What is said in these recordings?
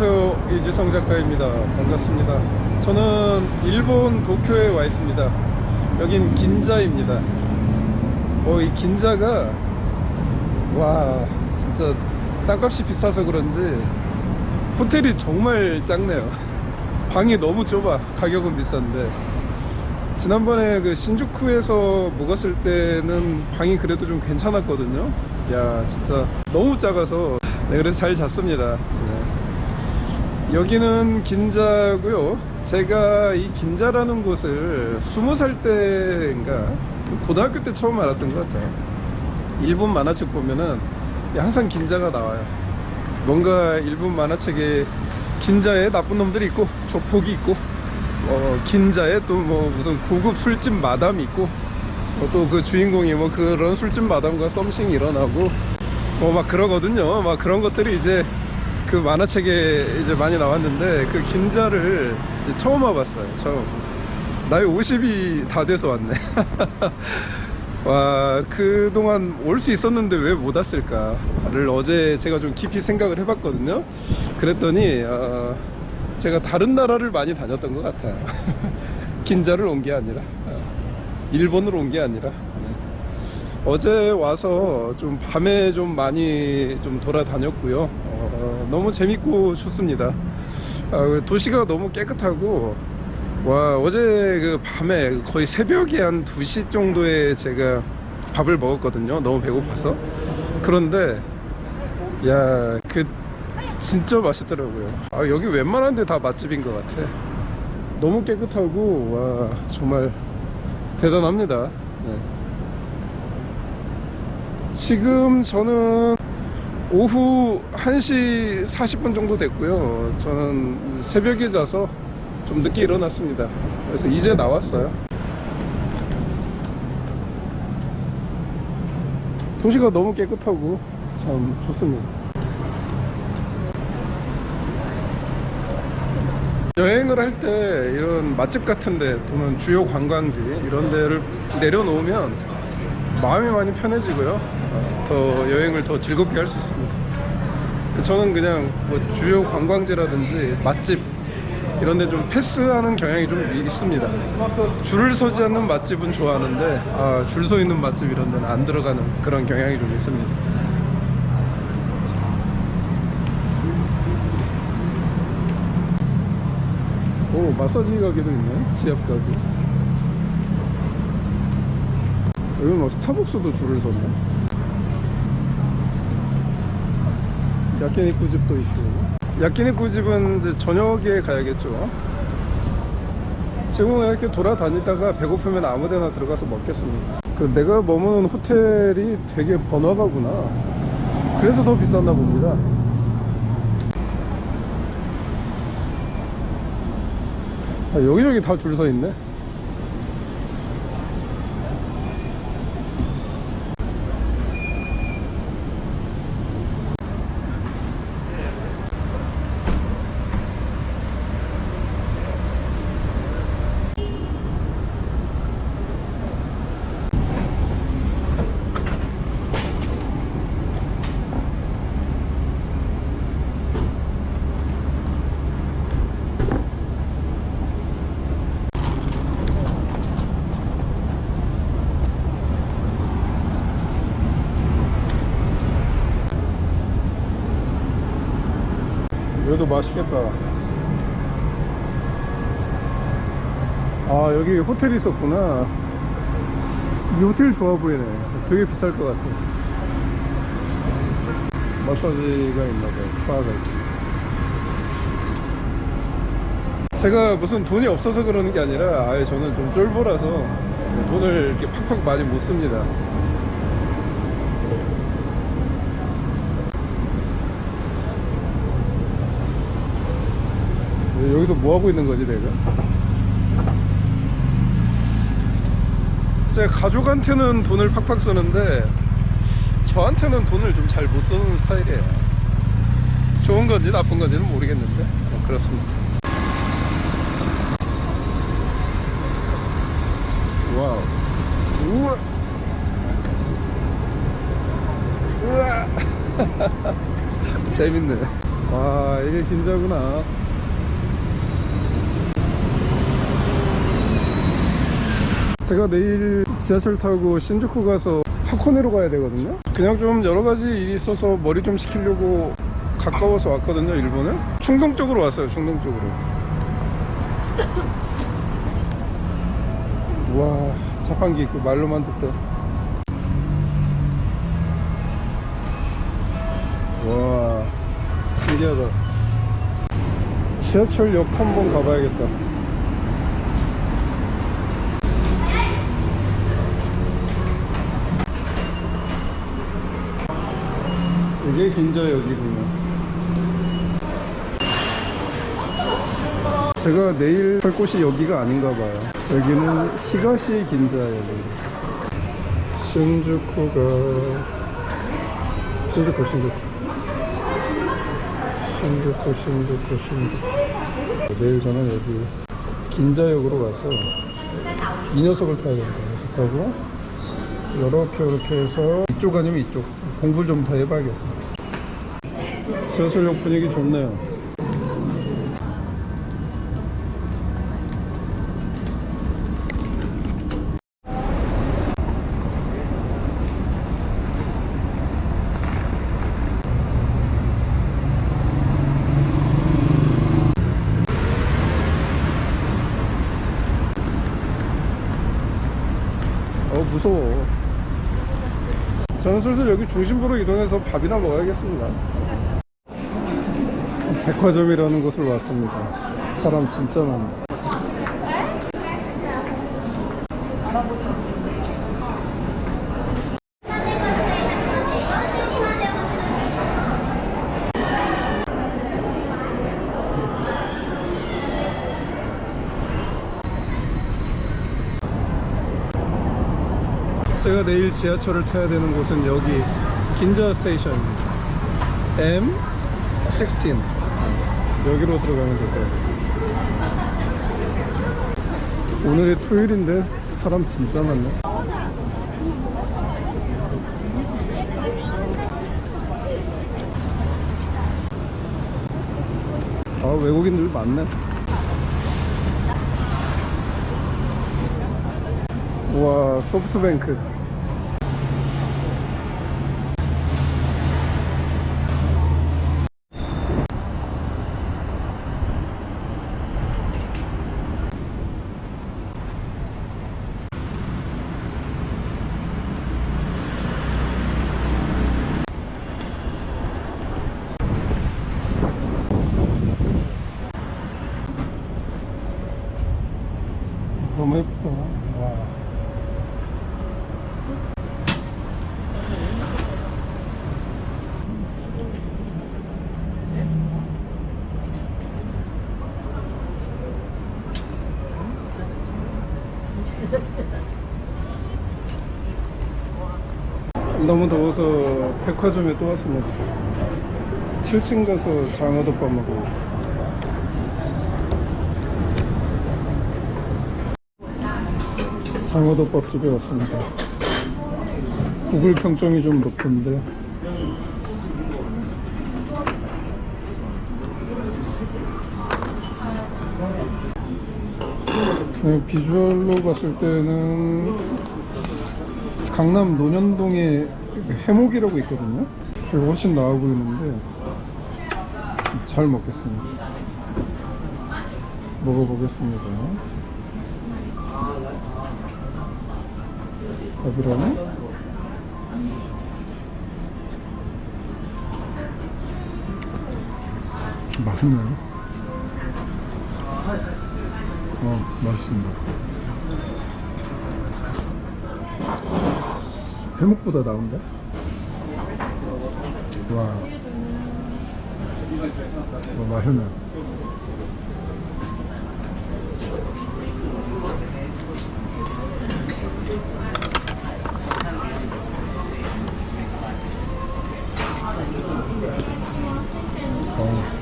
안녕하세요. 이지성 작가입니다. 반갑습니다. 저는 일본 도쿄에 와 있습니다. 여긴 긴자입니다. 어, 이 긴자가 와 진짜 땅값이 비싸서 그런지 호텔이 정말 작네요. 방이 너무 좁아. 가격은 비싼데. 지난번에 그 신주쿠에서 묵었을 때는 방이 그래도 좀 괜찮았거든요. 야 진짜 너무 작아서. 네, 그래서 잘 잤습니다. 네. 여기는 긴자고요. 제가 이 긴자라는 곳을 스무 살 때인가 고등학교 때 처음 알았던 것 같아요. 일본 만화책 보면은 항상 긴자가 나와요. 뭔가 일본 만화책에 긴자에 나쁜 놈들이 있고 조폭이 있고 어, 긴자에 또 뭐 무슨 고급 술집 마담이 있고 또그 주인공이 뭐 그런 술집 마담과 썸씽이 일어나고 뭐 막 그러거든요. 막 그런 것들이 이제 그 만화책에 이제 많이 나왔는데 그 긴자를 처음 와봤어요. 처음. 나이 50이 다 돼서 왔네. 와, 그동안 올 수 있었는데 왜 못 왔을까를 어제 제가 좀 깊이 생각을 해봤거든요. 그랬더니, 어, 제가 다른 나라를 많이 다녔던 것 같아요. 긴자를 온 게 아니라, 어, 일본으로 온 게 아니라. 네. 어제 와서 좀 밤에 좀 많이 좀 돌아다녔고요. 어, 너무 재밌고 좋습니다. 아, 도시가 너무 깨끗하고 와 어제 그 밤에 거의 새벽에 한 2시 정도에 제가 밥을 먹었거든요. 너무 배고파서. 그런데 야 그 진짜 맛있더라고요. 아 여기 웬만한 데 다 맛집인 것 같아. 너무 깨끗하고 와 정말 대단합니다. 네. 지금 저는 오후 1시 40분 정도 됐고요. 저는 새벽에 자서 좀 늦게 일어났습니다. 그래서 이제 나왔어요. 도시가 너무 깨끗하고 참 좋습니다. 여행을 할 때 이런 맛집 같은데 또는 주요 관광지 이런 데를 내려놓으면 마음이 많이 편해지고요. 어, 더 여행을 더 즐겁게 할 수 있습니다. 저는 그냥 뭐 주요 관광지라든지 맛집 이런 데 좀 패스하는 경향이 좀 있습니다. 줄을 서지 않는 맛집은 좋아하는데 아, 줄서 있는 맛집 이런 데는 안 들어가는 그런 경향이 좀 있습니다. 오 마사지 가게도 있네 지압 가게 여기 뭐 스타벅스도 줄을 섰네 야끼니쿠 집도 있고. 야끼니쿠 집은 이제 저녁에 가야겠죠. 지금 이렇게 돌아다니다가 배고프면 아무데나 들어가서 먹겠습니다. 그 내가 머무는 호텔이 되게 번화가구나. 그래서 더 비쌌나 봅니다. 아, 여기저기 다 줄 서 있네. 여기도 맛있겠다. 아, 여기 호텔이 있었구나. 이 호텔 좋아 보이네. 되게 비쌀 것 같아. 마사지가 있나봐요. 스파가 있고. 제가 무슨 돈이 없어서 그러는 게 아니라, 아예 저는 좀 쫄보라서 돈을 이렇게 팍팍 많이 못 씁니다. 여기서 뭐 하고 있는 거지 내가? 제 가족한테는 돈을 팍팍 쓰는데 저한테는 돈을 좀 잘 못 쓰는 스타일이에요. 좋은 건지 나쁜 건지는 모르겠는데 뭐 그렇습니다. 와우. 우와. 우와. 재밌네. 와 이게 긴자구나 제가 내일 지하철 타고 신주쿠 가서 하코네로 가야 되거든요. 그냥 좀 여러 가지 일이 있어서 머리 좀 식히려고 가까워서 왔거든요 일본에 충동적으로 왔어요 충동적으로. 와 자판기 있고 말로만 듣던 와 신기하다. 지하철역 한번 가봐야겠다 이게 긴자역이군요. 제가 내일 갈 곳이 여기가 아닌가 봐요. 여기는 히가시 긴자역이에요. 신주쿠가 신주쿠 신주쿠. 신주쿠 신주쿠 신주쿠. 내일 저는 여기 긴자역으로 가서 이 녀석을 타야 됩니다. 이 녀석 타고 이렇게 이렇게 해서 이쪽 아니면 이쪽 공부를 좀 더 해봐야겠어 지하철역 분위기 좋네요 어 무서워 저는 슬슬 여기 이동해서 밥이나 먹어야겠습니다. 백화점이라는 곳을 왔습니다. 사람 진짜 많네 제가 내일 지하철을 타야 되는 곳은 여기 긴자 스테이션입니다. M16 여기로 들어가면 될 거예요. 오늘이 토요일인데 사람 진짜 많네. 아 외국인들 많네. 우와 소프트뱅크 너무 예쁘다 와. 너무 더워서 백화점에 또 왔습니다. 7층 가서 장어덮밥 먹고 장어덮밥집에 왔습니다. 구글 평점이 좀 높은데 그냥 비주얼로 봤을 때는 강남 논현동에 해목이라고 있거든요. 훨씬 나아 보이는데 잘 먹겠습니다. 먹어보겠습니다. 밥이랑 맛있네요. 어, 맛있습니다. 해묵보다 나은데? 와. 어,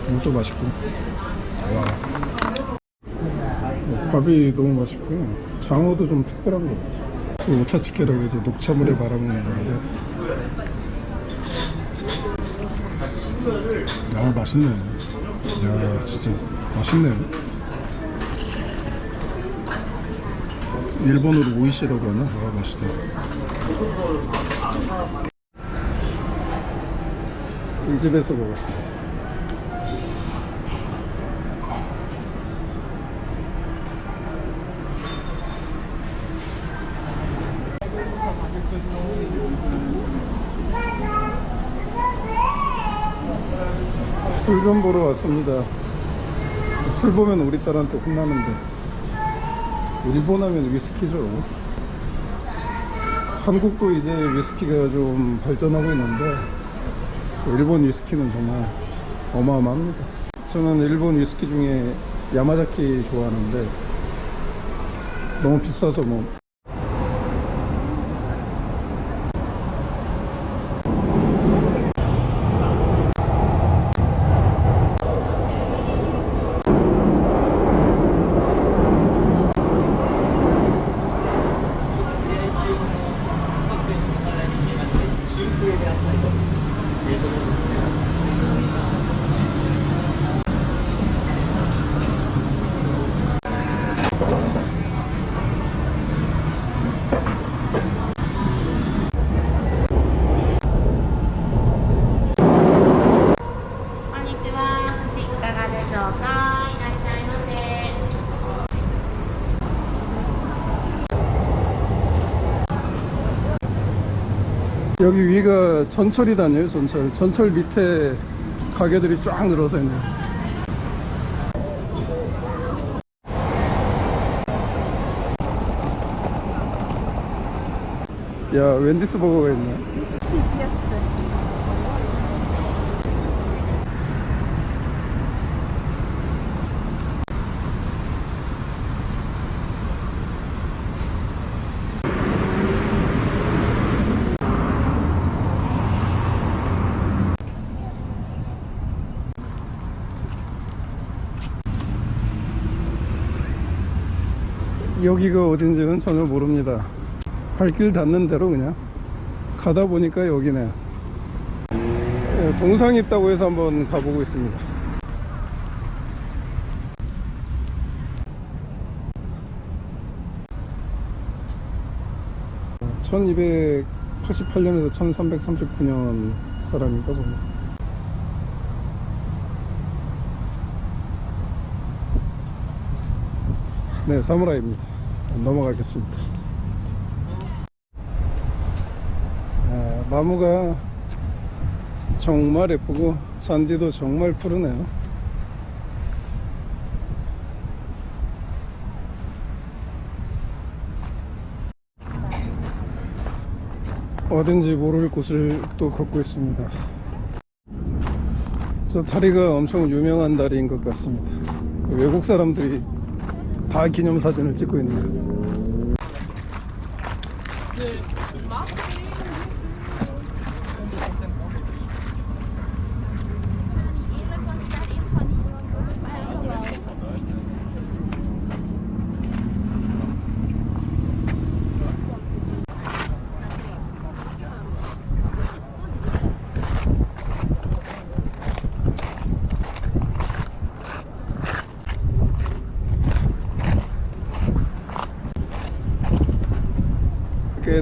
이것도 맛있고. 와. 밥이 너무 맛있고요. 장어도 좀 특별한 것 같아요. 오차치케라고 이제 녹차물에 말아먹는 건데 아 맛있네 야 진짜 맛있네요 일본어로 오이시라고 하나? 아 맛있다 이 집에서 먹었습니다 술 좀 보러 왔습니다. 술 보면 우리 딸한테 혼나는데 일본 하면 위스키죠. 한국도 이제 위스키가 좀 발전하고 있는데 일본 위스키는 정말 어마어마합니다. 저는 일본 위스키 중에 야마자키 좋아하는데 너무 비싸서 뭐 여기 위가 전철이다네요 전철. 전철 밑에 가게들이 쫙 늘어서 있네요. 야 웬디스 버거가 있네 여기가 어딘지는 전혀 모릅니다. 발길 닿는 대로 그냥 가다 보니까 여기네. 예, 동상이 있다고 해서 한번 가보고 있습니다. (1288년에서) (1339년) 사람인가 보네 네 사무라이입니다. 넘어가겠습니다. 아, 나무가 정말 예쁘고 잔디도 정말 푸르네요. 어딘지 모를 곳을 또 걷고 있습니다. 저 다리가 엄청 유명한 다리인 것 같습니다. 외국 사람들이 다 기념사진을 찍고 있네요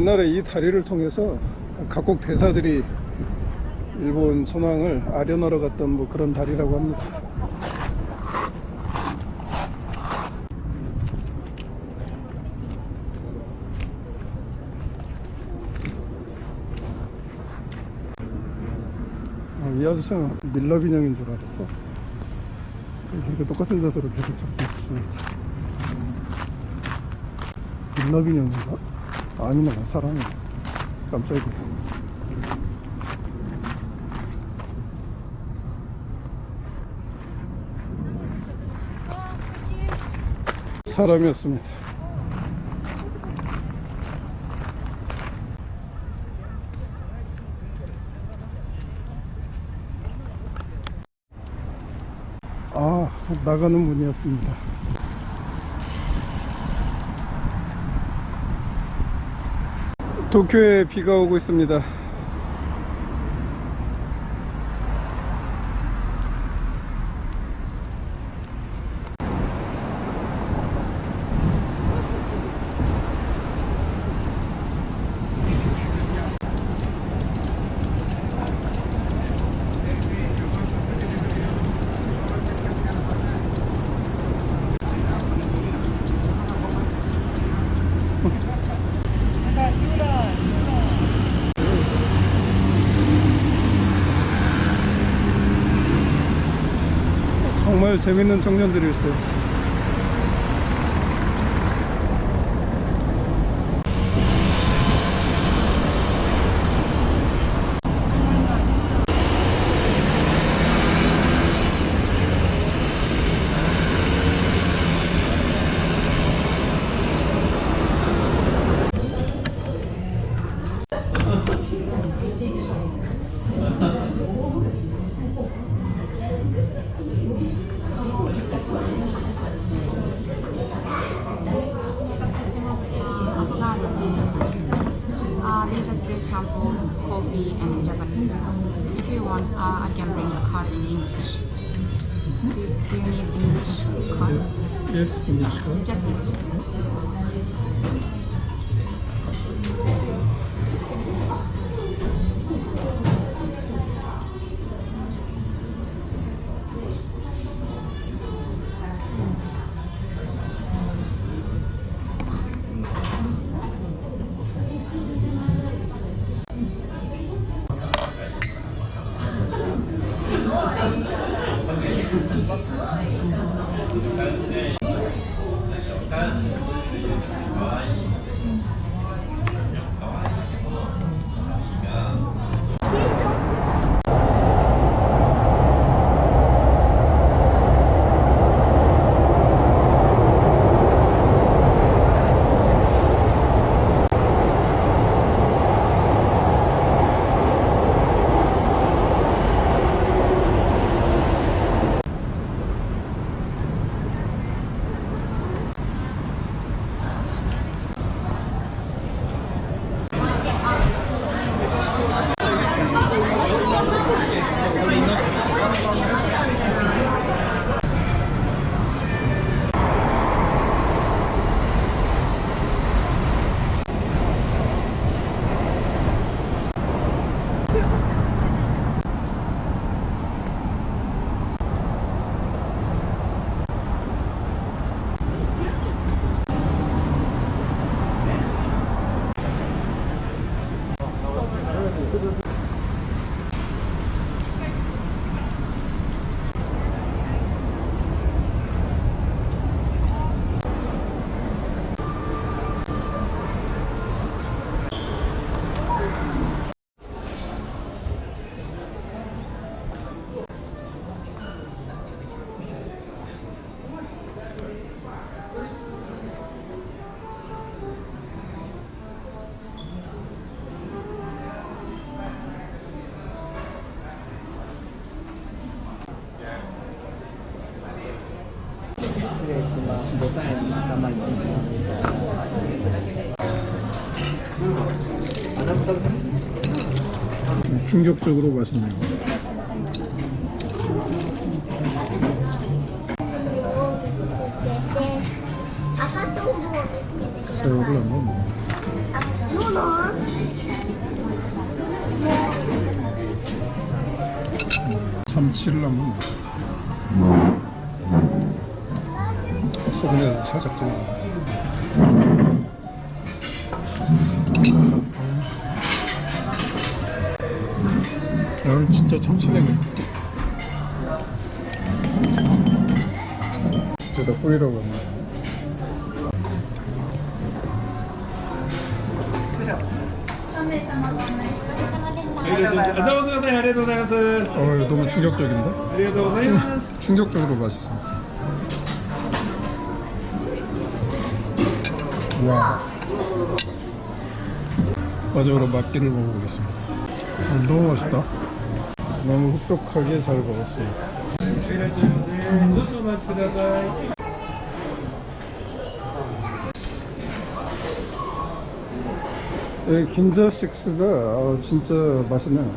옛날에 이 다리를 통해서 각국 대사들이 일본 천황을 아련하러 갔던 뭐 그런 다리라고 합니다. 아, 이 아저씨는 밀랍 인형인 줄 알았어. 이렇게 똑같은 자세로 계속 잡고 있어. 밀랍 인형인가? 아니면 사람이 깜짝이야. 사람이었습니다. 아, 나가는 문이었습니다. 도쿄에 비가 오고 있습니다. 정말 재밌는 청년들이 있어요. 충격적으로 맛있네요. 새우를 안 넣네. 참치를 안 넣네. 살짝 찍어 여기 진짜 참치냉이 여기다 뿌리라고 했네 안녕하세요. 안녕하세요. 어, 너무 충격적인데? 충격적으로 맛있어. 와. 마지막으로 맛기를 먹어보겠습니다. 음, 너무 맛있다. 너무 흡족하게 잘 먹었습니다. 네, 긴자 식스가 진짜 맛있네요.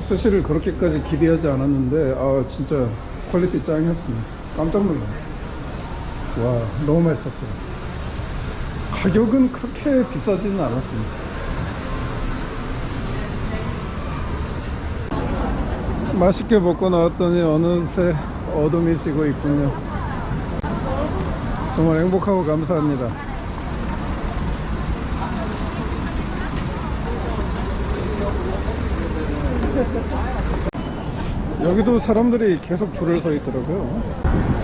스시를 그렇게까지 기대하지 않았는데 아 진짜 퀄리티 짱이었습니다. 깜짝 놀랐어요. 와 너무 맛있었어요. 가격은 그렇게 비싸지는 않았습니다. 맛있게 먹고 나왔더니 어느새 어둠이 지고 있군요. 정말 행복하고 감사합니다. 여기도 사람들이 계속 줄을 서 있더라고요.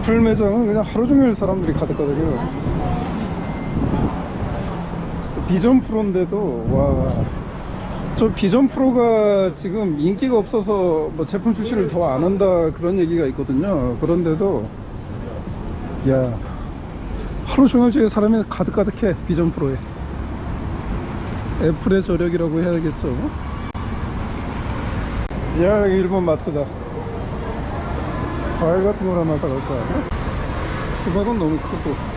애플 매장은 그냥 하루 종일 사람들이 가득하더라고요. 비전 프로인데도 와. 저 비전 프로가 지금 인기가 없어서 뭐 제품 출시를 더 안 한다 그런 얘기가 있거든요. 그런데도 야 하루 종일 저기 사람이 가득가득해 비전 프로에 애플의 저력이라고 해야겠죠. 야 일본 마트다. 과일 같은 걸 하나 사갈까? 수박은 너무 크고